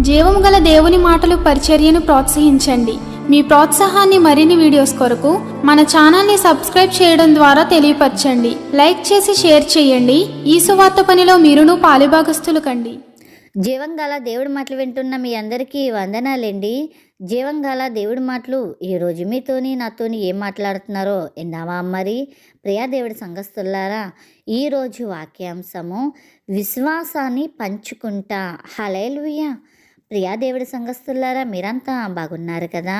జీవం గల దేవుని మాటలు పరిచర్యను ప్రోత్సహించండి. మీ ప్రోత్సాహాన్ని మరిన్ని వీడియోస్ కొరకు మన ఛానల్ని సబ్స్క్రైబ్ చేయడం ద్వారా తెలియపరచండి. లైక్ చేసి షేర్ చేయండి. ఈ సువార్త పనిలో మీరును పాలుభాగస్తులు కండి. జీవం గల దేవుడి మాటలు వింటున్న మీ అందరికీ వందనాలండి. జీవంగాల దేవుడి మాటలు ఈరోజు మీతోని నాతోని ఏం మాట్లాడుతున్నారో విన్నావా మరి? ప్రియా దేవుడి సంఘస్థులారా ఈరోజు వాక్యాంశము విశ్వాసాన్ని పంచుకుంటా. హలేలుయ్యా ప్రియా దేవుడి సంఘస్థులారా మీరంతా బాగున్నారు కదా?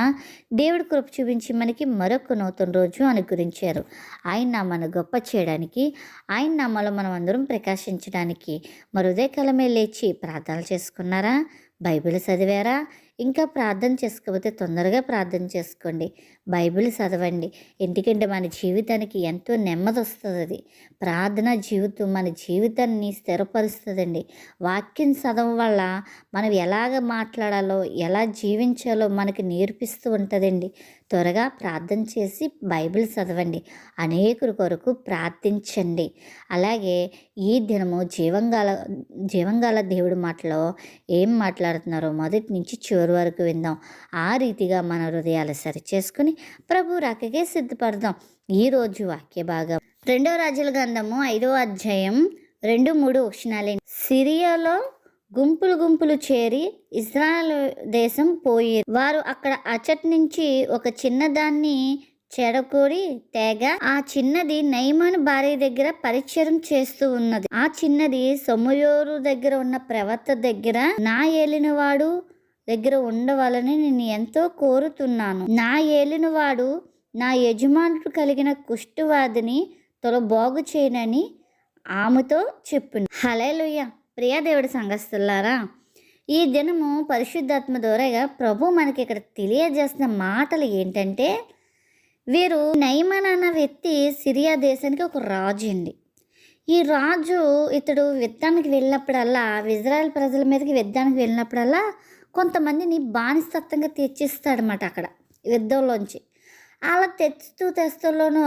దేవుడి కృప చూపించి మనకి మరొక నూతన రోజు అనుగ్రహించారు. ఆయన నామాను గొప్ప చేయడానికి ఆయన నామాలో మనం అందరం ప్రకాశించడానికి మరుదే ఉదయకాలమే లేచి ప్రార్థనలు చేసుకున్నారా? బైబిల్ చదివారా? ఇంకా ప్రార్థన చేసుకోకపోతే తొందరగా ప్రార్థన చేసుకోండి. బైబిల్ చదవండి. ఎందుకంటే మన జీవితానికి ఎంతో నెమ్మది వస్తుంది అది ప్రార్థన జీవితం మన జీవితాన్ని స్థిరపరుస్తుందండి. వాక్యం చదవడం వల్ల మనం ఎలాగ మాట్లాడాలో ఎలా జీవించాలో మనకి నేర్పిస్తూ ఉంటుందండి. త్వరగా ప్రార్థన చేసి బైబిల్ చదవండి. అనేకుల కొరకు ప్రార్థించండి. అలాగే ఈ దినము జీవంగాల జీవంగాల దేవుడి మాటలో ఏం మాట్లాడుతున్నారో మొదటి నుంచి చివరి వరకు విందాం. ఆ రీతిగా మన హృదయాలు సరిచేసుకుని ప్రభు రాకకే సిద్ధపడదాం. ఈరోజు వాక్య భాగం. రెండవ రాజుల గ్రంథము ఐదవ అధ్యాయం రెండు మూడు వచనాలే. సిరియాలో గుంపులు గుంపులు చేరి ఇజ్రాయల్ దేశం పోయి వారు అక్కడ అచట్ నుంచి ఒక చిన్నదాన్ని చెడకూడి తేగ ఆ చిన్నది నైమాన్ భార్య దగ్గర పరిచయం చేస్తూ ఉన్నది. ఆ చిన్నది సొమయోరు దగ్గర ఉన్న ప్రవర్త దగ్గర నా ఏలినవాడు దగ్గర ఉండవాలని నేను ఎంతో కోరుతున్నాను. నా ఏలినవాడు నా యజమానుడు కలిగిన కుష్టువాదిని తొల బాగు చేయనని ఆమెతో చెప్పు హలేలుయ్య ప్రియదేవుడి సంఘస్థులారా ఈ దినము పరిశుద్ధాత్మ ద్వారాగా ప్రభు మనకి ఇక్కడ తెలియజేస్తున్న మాటలు ఏంటంటే వీరు నైమన్ అన్న వ్యక్తి సిరియా దేశానికి ఒక రాజు అండి. ఈ రాజు ఇతడు యుద్ధానికి వెళ్ళినప్పుడల్లా ఇజ్రాయెల్ ప్రజల మీదకి యుద్ధానికి వెళ్ళినప్పుడల్లా కొంతమందిని బానిసత్వంగా తెచ్చిస్తాడనమాట అక్కడ యుద్ధంలోంచి. అలా తెచ్చుతూ తెస్తుల్లోనూ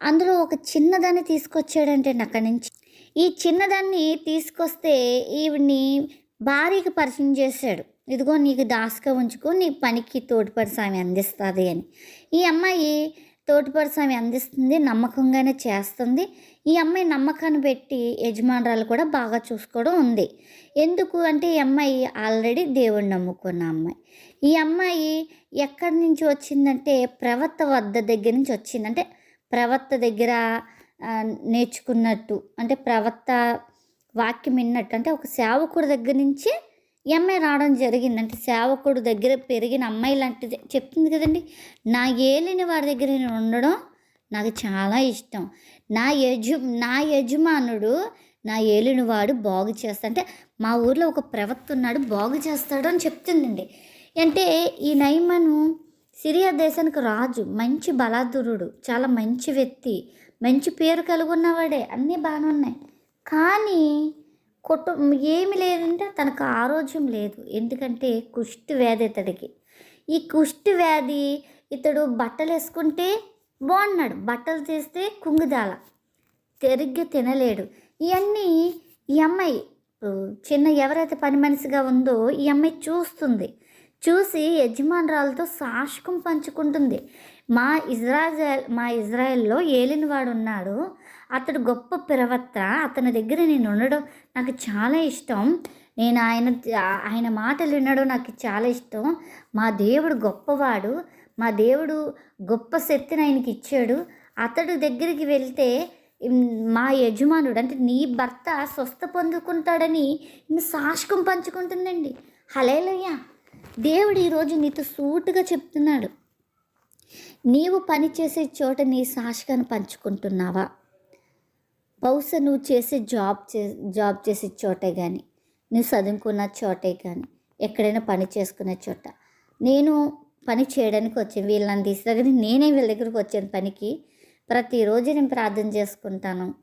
అందులో ఒక చిన్నదాన్ని తీసుకొచ్చాడంటే అక్కడి నుంచి. ఈ చిన్నదాన్ని తీసుకొస్తే ఈవిడ్ని భార్యకి పరిచయం చేశాడు. ఇదిగో నీకు దాసుగా ఉంచుకో నీ పనికి తోటిపడి స్వామి అందిస్తుంది అని. ఈ అమ్మాయి తోటిపడి స్వామి అందిస్తుంది నమ్మకంగానే చేస్తుంది. ఈ అమ్మాయి నమ్మకాన్ని పెట్టి యజమానురాలు కూడా బాగా చూసుకోవడం ఉంది. ఎందుకు అంటే ఈ అమ్మాయి ఆల్రెడీ దేవుడిని నమ్ముకున్న అమ్మాయి. ఈ అమ్మాయి ఎక్కడి నుంచి వచ్చిందంటే ప్రవర్త వద్ద దగ్గర నుంచి వచ్చింది. అంటే దగ్గర నేర్చుకున్నట్టు అంటే ప్రవక్త వాక్యం విన్నట్టు. అంటే ఒక సేవకుడి దగ్గర నుంచి ఈ అమ్మాయి రావడం జరిగింది. అంటే సేవకుడు దగ్గర పెరిగిన అమ్మాయి లాంటిది చెప్తుంది కదండి. నా ఏలిని వారి దగ్గర నేను ఉండడం నాకు చాలా ఇష్టం. నా యజు నా యజమానుడు నా ఏలినవాడు బాగు చేస్తా అంటే మా ఊర్లో ఒక ప్రవక్త ఉన్నాడు బాగు చేస్తాడు అని చెప్తుందండి. అంటే ఈ నైమను సిరియా దేశానికి రాజు మంచి బలాదురుడు చాలా మంచి వ్యక్తి. మంచి పేరు కలిగి ఉన్నవాడే అన్నీ బాగానే ఉన్నాయి కానీ కుటుంబం ఏమి లేదంటే తనకు ఆరోగ్యం లేదు. ఎందుకంటే కుష్టి వ్యాధి ఇతడికి. ఈ కుష్టి వ్యాధి ఇతడు బట్టలు వేసుకుంటే బాగున్నాడు. బట్టలు తీస్తే కుంగుదాల. తిరిగి తినలేడు. ఇవన్నీ ఈ అమ్మాయి చిన్న ఎవరైతే పని మనిషిగా ఉందో ఈ అమ్మాయి చూస్తుంది. చూసి యజమానురాలతో సాష్కం పంచుకుంటుంది. మా ఇజ్రాయల్ మా ఇజ్రాయెల్లో ఏలినవాడు ఉన్నాడు అతడు గొప్ప పిరవత్త అతని దగ్గర నేను ఉండడం నాకు చాలా ఇష్టం. నేను ఆయన ఆయన మాటలు వినడం నాకు చాలా ఇష్టం. మా దేవుడు గొప్పవాడు. మా దేవుడు గొప్ప శక్తిని ఆయనకి ఇచ్చాడు. అతడు దగ్గరికి వెళ్తే మా యజమానుడు అంటే నీ భర్త స్వస్థ పొందుకుంటాడని ఈమె సాష్కం పంచుకుంటుందండి. హలేలయ్యా దేవుడు ఈరోజు నీతో సూటుగా చెప్తున్నాడు. నీవు పనిచేసే చోట నీ సాక్షిగాను పంచుకుంటున్నావా? బహుశా నువ్వు చేసే జాబ్ చే జాబ్ చేసే చోటే కానీ నువ్వు చదువుకున్న చోటే కానీ ఎక్కడైనా పని చేసుకునే చోట. నేను పని చేయడానికి వచ్చాను వీళ్ళని తీసుకుని నేనే వీళ్ళ దగ్గరికి వచ్చాను పనికి. ప్రతిరోజు నేను ప్రార్థన చేసుకుంటాను.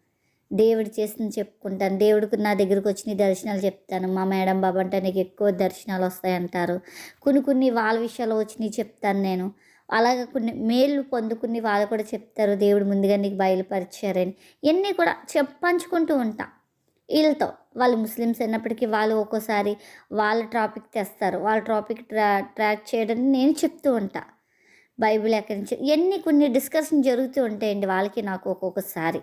దేవుడు చేసింది చెప్పుకుంటాను. దేవుడికి నా దగ్గరకు వచ్చి నీ దర్శనాలు చెప్తాను. మా మేడం బాబు అంటే నీకు ఎక్కువ దర్శనాలు వస్తాయంటారు కొన్ని కొన్ని వాళ్ళ విషయాలు వచ్చి చెప్తాను నేను. అలాగే కొన్ని మేలు పొందుకుని వాళ్ళు కూడా చెప్తారు. దేవుడు ముందుగా నీకు బయలుపరిచారని. ఇవన్నీ కూడా చెప్ పంచుకుంటూ ఉంటా. వీళ్ళతో. వాళ్ళు ముస్లిమ్స్ అయినప్పటికీ వాళ్ళు ఒక్కోసారి వాళ్ళ టాపిక్ తెస్తారు. వాళ్ళ టాపిక్ ట్రా ట్రాక్ చేయడం నేను చెప్తూ ఉంటా. బైబిల్ ఎక్కడి నుంచి ఇవన్నీ కొన్ని డిస్కషన్ జరుగుతూ ఉంటాయండి వాళ్ళకి నాకు ఒక్కొక్కసారి.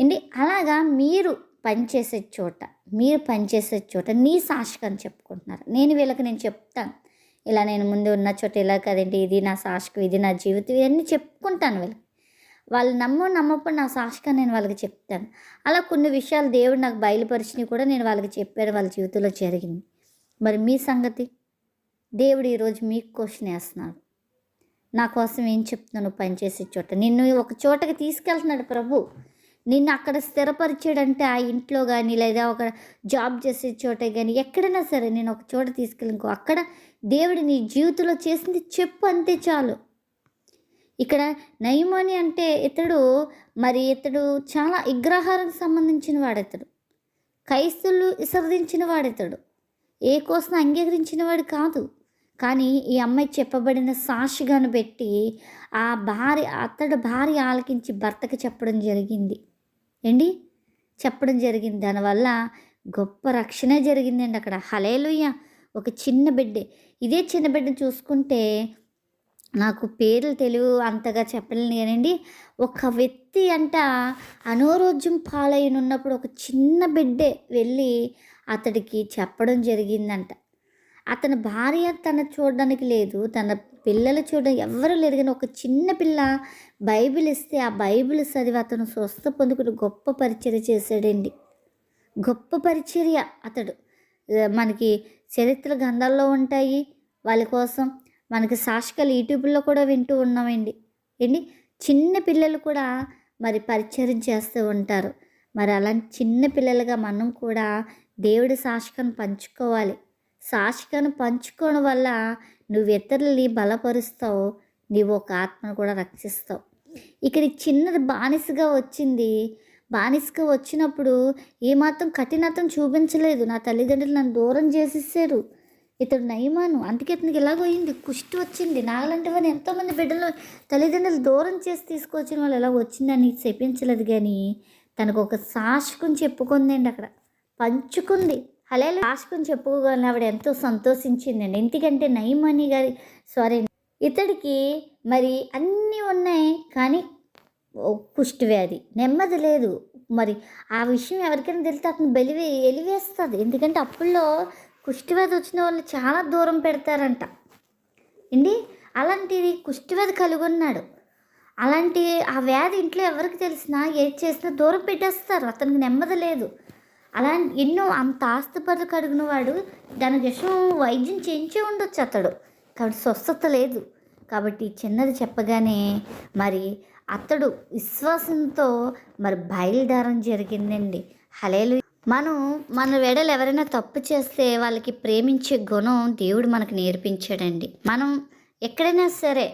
అండి అలాగా మీరు పనిచేసే చోట మీరు పనిచేసే చోట నీ సాక్షికని చెప్పుకుంటున్నారు. నేను వీళ్ళకి నేను చెప్తాను. ఇలా నేను ముందు ఉన్న చోట ఇలా కదండి ఇది నా సాక్షికం ఇది నా జీవితం ఇవన్నీ చెప్పుకుంటాను వీళ్ళకి. వాళ్ళు నమ్మో నమ్మప్పుడు నా సాక్షిగా నేను వాళ్ళకి చెప్తాను. అలా కొన్ని విషయాలు దేవుడు నాకు బయలుపరిచినవి కూడా నేను వాళ్ళకి చెప్పాను వాళ్ళ జీవితంలో జరిగింది. మరి మీ సంగతి? దేవుడు ఈరోజు మీకు క్వశ్చన్ వేస్తున్నాడు. నా కోసం ఏం చెప్తున్నాను పనిచేసే చోట. నిన్ను ఒక చోటకి తీసుకెళ్తున్నాడు ప్రభు. నిన్ను అక్కడ స్థిరపరిచాడంటే ఆ ఇంట్లో కానీ లేదా ఒక జాబ్ చేసే చోట కానీ ఎక్కడైనా సరే నేను ఒక చోట తీసుకెళ్ళింకో. అక్కడ దేవుడు నీ జీవితంలో చేసింది చెప్పు అంతే చాలు. ఇక్కడ నయమాని అంటే ఇతడు మరి ఇతడు చాలా విగ్రహాలకు సంబంధించిన వాడితడు. క్రైస్తులు విసర్జించిన వాడితడు. ఏ కోసం అంగీకరించిన వాడు కాదు. కానీ ఈ అమ్మాయి చెప్పబడిన సాక్షిగాను పెట్టి ఆ భార్య అతడు భార్య ఆలకించి భర్తకి చెప్పడం జరిగింది. ఏండి చెప్పడం జరిగింది. దానివల్ల గొప్ప రక్షణ జరిగిందండి అక్కడ. హలేలుయ్య ఒక చిన్న బిడ్డే. ఇదే చిన్న బిడ్డను చూసుకుంటే నాకు పేర్లు తెలివి అంతగా చెప్పలేను కానండి ఒక వ్యక్తి అంట అనారోగ్యం పాలైనప్పుడు ఒక చిన్న బిడ్డే వెళ్ళి అతడికి చెప్పడం జరిగిందంట. అతని భార్య తన చూడడానికి లేదు. తన పిల్లలు చూడడం ఎవ్వరూ లేరు కానీ ఒక చిన్న పిల్ల బైబిల్ ఇస్తే ఆ బైబిల్ చదివి అతను స్వస్థ పొందుకుని గొప్ప పరిచర్య చేశాడండి. గొప్ప పరిచర్య అతడు. మనకి చరిత్ర గ్రంథాల్లో ఉంటాయి. వాళ్ళ కోసం మనకి సాక్షికలు యూట్యూబ్లో కూడా వింటూ ఉన్నామండి. ఏంటి? చిన్న పిల్లలు కూడా మరి పరిచయం చేస్తూ ఉంటారు. మరి అలాంటి చిన్న పిల్లలుగా మనం కూడా దేవుడి సాక్షికను పంచుకోవాలి. సాక్షికను పంచుకోవడం వల్ల నువ్వు ఇతరుల్ని బలపరుస్తావు నీవు ఒక ఆత్మను కూడా రక్షిస్తావు. ఇక్కడ చిన్నది బానిసగా వచ్చింది. బానిసగా వచ్చినప్పుడు ఏమాత్రం కఠినత్వం చూపించలేదు. నా తల్లిదండ్రులు నన్ను దూరం చేసేసారు. ఇతడు నయమాను. అందుకే ఇతనికి ఎలాగోయింది కుష్టి వచ్చింది. నాగలంటి వాడిని ఎంతోమంది బిడ్డలు తల్లిదండ్రులు దూరం చేసి తీసుకొచ్చిన వాళ్ళు ఎలా వచ్చిందని చెప్పించలేదు కానీ తనకు ఒక సాక్షికం చెప్పుకుందండి అక్కడ. పంచుకుంది. అలా సాక్షికం చెప్పుకోగలను ఆవిడ ఎంతో సంతోషించిందండి. ఎందుకంటే నయమని గారి సారీ ఇతడికి మరి అన్నీ ఉన్నాయి కానీ ఓ కుష్టి వ్యాధి నెమ్మది లేదు. మరి ఆ విషయం ఎవరికైనా తెలిస్తే అతను బెలివే ఎలివేస్తుంది. ఎందుకంటే అప్పుల్లో కుష్టివ్యాధి వచ్చిన వాళ్ళు చాలా దూరం పెడతారంట. ఏంటి? అలాంటిది కుష్టివ్యాధి కలిగి ఉన్నాడు అలాంటి ఆ వ్యాధి ఇంట్లో ఎవరికి తెలిసినా ఏది చేసినా దూరం పెట్టేస్తారు. అతనికి నెమ్మది లేదు. అలా ఎన్నో అంత ఆస్తిపరులు కడిగిన వాడు దాని విషయం వైద్యం చేయించే ఉండొచ్చు అతడు. కాబట్టి స్వస్థత లేదు. కాబట్టి చిన్నది చెప్పగానే మరి అతడు విశ్వాసంతో మరి బయలుదేరం జరిగిందండి. హలేలు మనం మన వెడలు ఎవరైనా తప్పు చేస్తే వాళ్ళకి ప్రేమించే గుణం దేవుడు మనకు నేర్పించాడండి. మనం ఎక్కడైనా సరే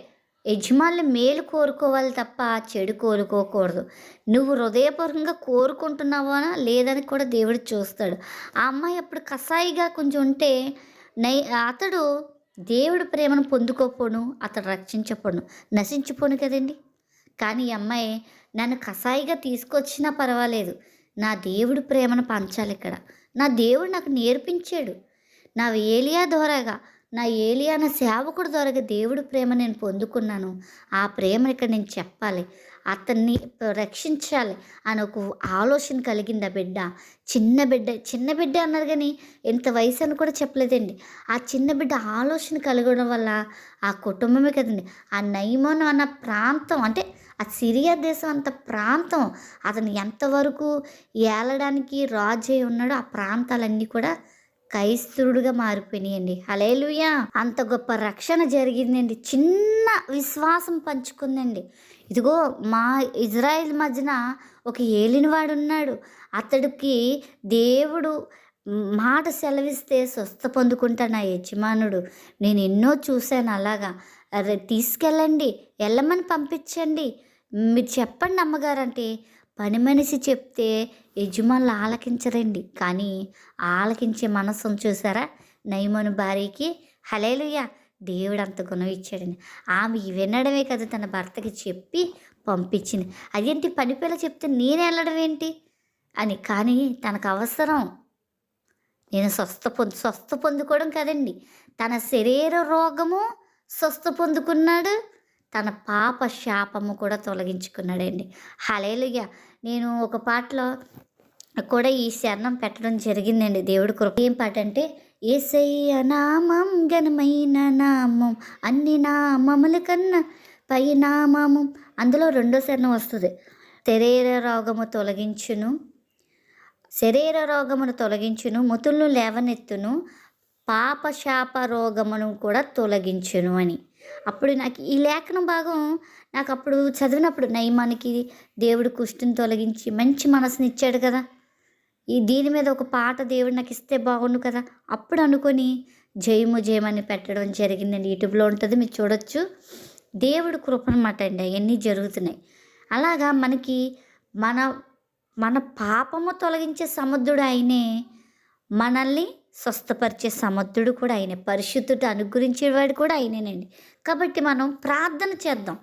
యజమానులు మేలు కోరుకోవాలి తప్ప చెడు కోరుకోకూడదు. నువ్వు హృదయపూర్వకంగా కోరుకుంటున్నావా లేదని కూడా దేవుడు చూస్తాడు. ఆ అమ్మాయి అప్పుడు కసాయిగా కొంచెం ఉంటే నై అతడు దేవుడి ప్రేమను పొందుకోపోను అతడు రక్షించపోను. నశించిపోను కదండి. కానీ ఈ అమ్మాయి నన్ను కసాయిగా తీసుకొచ్చినా పర్వాలేదు. నా దేవుడి ప్రేమను పంచాలి ఇక్కడ నా దేవుడు నాకు నేర్పించాడు. నా ఏలియా ద్వారాగా నా ఏలియా నా సేవకుడు ద్వారా దేవుడి ప్రేమ నేను పొందుకున్నాను. ఆ ప్రేమ ఇక్కడ నేను చెప్పాలి. అతన్ని రక్షించాలి అని ఒక ఆలోచన కలిగింది ఆ బిడ్డ? చిన్న బిడ్డ చిన్న బిడ్డ అన్నారు కానీ ఎంత వయసు అని కూడా చెప్పలేదండి. ఆ చిన్న బిడ్డ ఆలోచన కలగడం వల్ల ఆ కుటుంబమే కదండి. ఆ నైమోన్ అన్న ప్రాంతం అంటే ఆ సిరియా దేశం అంత ప్రాంతం. అతను ఎంతవరకు ఏలడానికి రాజు అయి ఉన్నాడో ఆ ప్రాంతాలన్నీ కూడా క్రైస్తుడుగా మారిపోయినాయండి. హలేలుయా అంత గొప్ప రక్షణ జరిగిందండి. చిన్న విశ్వాసం పంచుకుందండి. ఇదిగో మా ఇజ్రాయిల్ మధ్యన ఒక ఏలినవాడు ఉన్నాడు అతడికి దేవుడు మాట సెలవిస్తే స్వస్థ పొందుకుంటాను నా యజమానుడు. నేను ఎన్నో చూశాను అలాగా. అరే తీసుకెళ్ళండి. వెళ్ళమని పంపించండి. మీరు చెప్పండి అమ్మగారు అంటే పని మనిషి చెప్తే యజమానులు ఆలకించరండి. కానీ ఆలకించే మనసును చూసారా? నయమను భార్యకి హలేలుయ్య దేవుడు అంత గుణం ఇచ్చాడని ఆమె వినడమే కదా తన భర్తకి చెప్పి పంపించింది. అదేంటి? పని పిల్ల చెప్తే నేను వెళ్ళడం ఏంటి? అని. కానీ తనకు అవసరం. నేను స్వస్థ పొందు స్వస్థ పొందుకోవడం కదండి. తన శరీర రోగము స్వస్థ పొందుకున్నాడు. తన పాప శాపము కూడా తొలగించుకున్నాడండి. హలేలుగా నేను ఒక పాటలో కూడా ఈ శరణం పెట్టడం జరిగిందండి. దేవుడి కృప. ఏం పాట అంటే ఏసయ్య నామం ఘనమైన నామం అన్ని నామముల కన్నా పై నామము. అందులో రెండో శరణం వస్తుంది. శరీర రోగము తొలగించును. శరీర రోగమును తొలగించును. ముతులను లేవనెత్తును. పాప శాప రోగమును కూడా తొలగించును అని. అప్పుడు నాకు ఈ లేఖనం భాగం నాకు అప్పుడు చదివినప్పుడు నయమానికి దేవుడు కుష్టిని తొలగించి మంచి మనసుని ఇచ్చాడు కదా. ఈ దీని మీద ఒక పాట దేవుడు నాకు ఇస్తే బాగుండు కదా. అప్పుడు అనుకొని జయము జయమని పెట్టడం జరిగిందండి. యూట్యూబ్లో ఉంటుంది మీరు చూడొచ్చు. దేవుడు కృప అనమాట అండి అవన్నీ జరుగుతున్నాయి. అలాగా మనకి మన మన పాపము తొలగించే సముద్రుడు ఆయనే. మనల్ని స్వస్థపరిచే సమర్థుడు కూడా ఆయనే. పరిశుద్ధుడు అనుగ్రహించేవాడు కూడా ఆయనేనండి. కాబట్టి మనం ప్రార్థన చేద్దాం.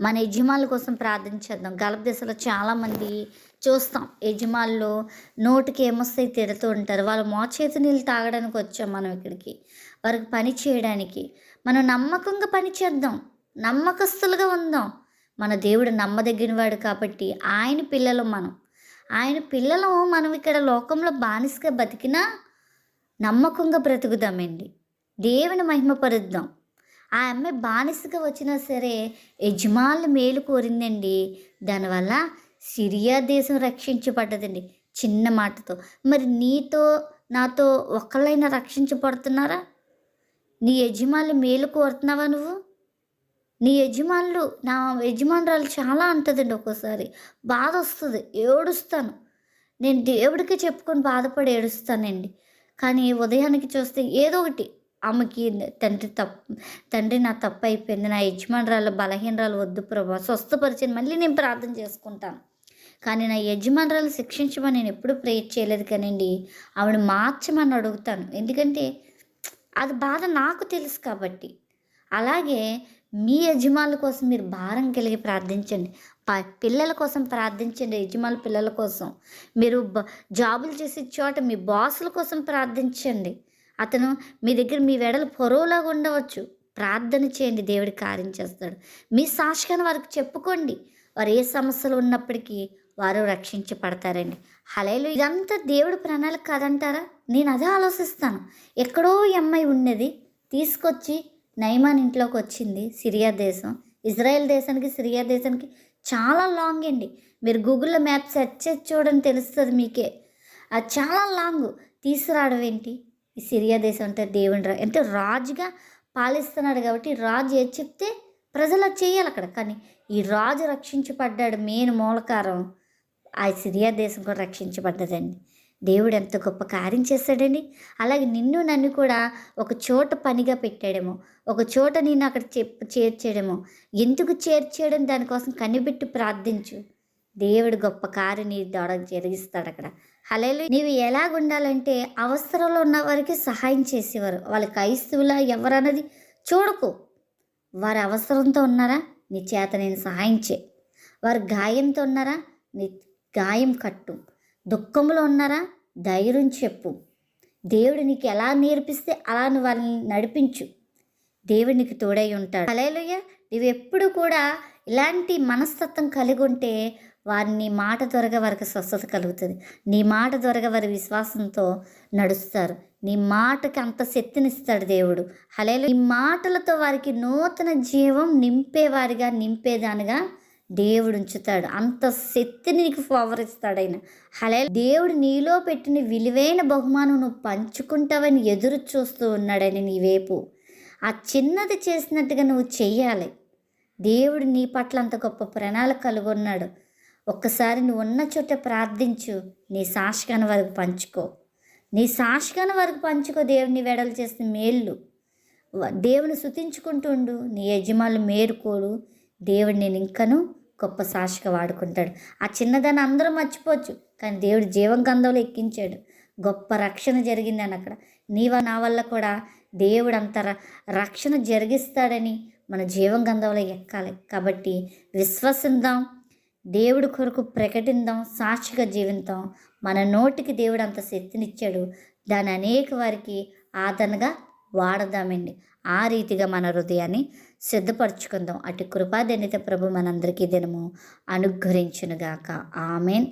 మన యజమానుల కోసం ప్రార్థన చేద్దాం. గలప దశలో చాలామంది చూస్తాం. యజమానులు నోటికి ఏమొస్తాయి తిడుతూ ఉంటారు. వాళ్ళు మోచేతి నీళ్ళు తాగడానికి వచ్చాం మనం ఇక్కడికి. వారికి పని చేయడానికి. మనం నమ్మకంగా పని చేద్దాం. నమ్మకస్తులుగా ఉందాం. మన దేవుడు నమ్మదగినవాడు కాబట్టి ఆయన పిల్లలు మనం. ఆయన పిల్లలు మనం ఇక్కడ లోకంలో బానిసగా బతికినా నమ్మకంగా బ్రతుకుదామండి. దేవుని మహిమపరుద్దాం ఆ అమ్మాయి బానిసగా వచ్చినా సరే యజమానులు మేలు కోరిందండి. దానివల్ల సిరియా దేశం రక్షించబడ్డదండి చిన్న మాటతో. మరి నీతో నాతో ఒక్కళ్ళైనా రక్షించబడుతున్నారా? నీ యజమానులు మేలు కోరుతున్నావా నువ్వు? నీ యజమానులు నా యజమానురాలు చాలా అంటదండి ఒక్కోసారి. బాధ వస్తుంది. ఏడుస్తాను. నేను దేవుడికి చెప్పుకొని బాధపడి ఏడుస్తానండి. కానీ ఉదయానికి చూస్తే ఏదో ఒకటి ఆమెకి తండ్రి తప్పు తండ్రి నా తప్పు అయిపోయింది నా యజమానురాలు బలహీనరాలు వద్దు ప్రభా స్వస్థపరిచింది మళ్ళీ నేను ప్రార్థన చేసుకుంటాను. కానీ నా యజమానురాలు శిక్షించమని నేను ఎప్పుడూ ప్రేయర్ చేయలేదు కానండి ఆవిడ మార్చమని అడుగుతాను. ఎందుకంటే అది బాధ నాకు తెలుసు కాబట్టి. అలాగే మీ యజమానుల కోసం మీరు భారం కలిగి ప్రార్థించండి. ప- పిల్లల కోసం ప్రార్థించండి. యజమానుల పిల్లల కోసం. మీరు బ- జాబులు చేసే చోట మీ బాసుల కోసం ప్రార్థించండి. అతను మీ దగ్గర మీ వెడలు పొరవలాగా ఉండవచ్చు. ప్రార్థన చేయండి. దేవుడి కార్యం చేస్తాడు. మీ సాక్షిగాను వారికి చెప్పుకోండి. వారు ఏ సమస్యలు ఉన్నప్పటికీ వారు రక్షించబడతారండి. హలేలు ఇదంతా దేవుడి ప్రణాళిక కాదంటారా? నేను అదే ఆలోచిస్తాను. ఎక్కడో ఈ అమ్మాయి ఉన్నది. తీసుకొచ్చి నైమాన్ ఇంట్లోకి వచ్చింది సిరియా దేశం. ఇజ్రాయెల్ దేశానికి సిరియా దేశానికి చాలా లాంగ్ అండి. మీరు గూగుల్లో మ్యాప్ సెర్చ్ చేసి చూడండి తెలుస్తుంది మీకే. అది చాలా లాంగ్ తీసుకురావడం ఏంటి? ఈ సిరియా దేశం అంటే దేవుని రా అంటే రాజుగా పాలిస్తున్నాడు కాబట్టి రాజు ఏది చెప్తే ప్రజలు అది చేయాలి అక్కడ. కానీ ఈ రాజు రక్షించబడ్డాడు మెయిన్ మూలకారం. ఆ సిరియా దేశం కూడా రక్షించబడ్డదండి. దేవుడు ఎంత గొప్ప కార్యం చేశాడండి అలాగే నిన్ను నన్ను కూడా ఒక చోట పనిగా పెట్టాడేమో ఒక చోట నేను అక్కడ చెప్ చేర్చాడేమో. ఎందుకు చేర్చాడని దానికోసం కనిపెట్టి ప్రార్థించు. దేవుడు గొప్ప కార్యం నీ దొడ జరిగిస్తాడు అక్కడ. హలేలు నీవు ఎలాగుండాలంటే అవసరంలో ఉన్న వారికి సహాయం చేసేవారు. వాళ్ళ క్రైస్తవులా ఎవరన్నది చూడకు. వారి అవసరంతో ఉన్నారా? నీ చేత నేను సహాయం చే. వారు గాయంతో ఉన్నారా? నీ గాయం కట్టు. దుఃఖంలో ఉన్నారా? ధైర్యం చెప్పు. దేవుడు నీకు ఎలా నేర్పిస్తే అలా నువ్వు వాళ్ళని నడిపించు. దేవుడు నీకు తోడై ఉంటాడు. అలేలుయ్య నువ్వు ఎప్పుడు కూడా ఇలాంటి మనస్తత్వం కలిగి ఉంటే వారిని మాట త్వరగా వారికి స్వస్థత కలుగుతుంది. నీ మాట త్వరగా వారి విశ్వాసంతో నడుస్తారు. నీ మాటకి అంత శక్తినిస్తాడు దేవుడు. హలేలు ఈ మాటలతో వారికి నూతన జీవం నింపేవారిగా నింపేదానిగా దేవుడు ఉంచుతాడు అంత శక్తిని నీకు పవర్ ఇస్తాడు ఆయన. హలే దేవుడు నీలో పెట్టిన విలువైన బహుమానం నువ్వు పంచుకుంటావని ఎదురు చూస్తూ ఉన్నాడని నీ వైపు. ఆ చిన్నది చేసినట్టుగా నువ్వు చెయ్యాలి. దేవుడు నీ పట్ల అంత గొప్ప ప్రణాళిక కలిగి ఉన్నాడు. ఒక్కసారి నువ్వు ఉన్న చోట ప్రార్థించు. నీ సాక్షిగాను వరకు పంచుకో. నీ సాక్షిగాను వరకు పంచుకో. దేవుని వెడలు చేసిన మేళ్ళు దేవుని శుతించుకుంటుండు నీ యజమానులు మేరుకోడు దేవుడు నేను ఇంకను గొప్ప సాక్షిగా వాడుకుంటాడు. ఆ చిన్నదాన్ని అందరూ మర్చిపోవచ్చు కానీ దేవుడు జీవం గంధంలో ఎక్కించాడు. గొప్ప రక్షణ జరిగిందని అక్కడ. నీవ నా వల్ల కూడా దేవుడు అంత ర- రక్షణ జరిగిస్తాడని మన జీవం గంధంలో ఎక్కాలి. కాబట్టి విశ్వసిద్దాం దేవుడి కొరకు ప్రకటిద్దాం సాక్షిగా జీవిద్దాం. మన నోటికి దేవుడు అంత శక్తినిచ్చాడు. దాని అనేక వారికి ఆదరణగా వాడదామండి. ఆ రీతిగా మన హృదయాన్ని సిద్ధపరచుకుందాం. అటు కృపాదనిత ప్రభు మనందరికీ దినము అనుగ్రహించునుగాక. ఆమెన్.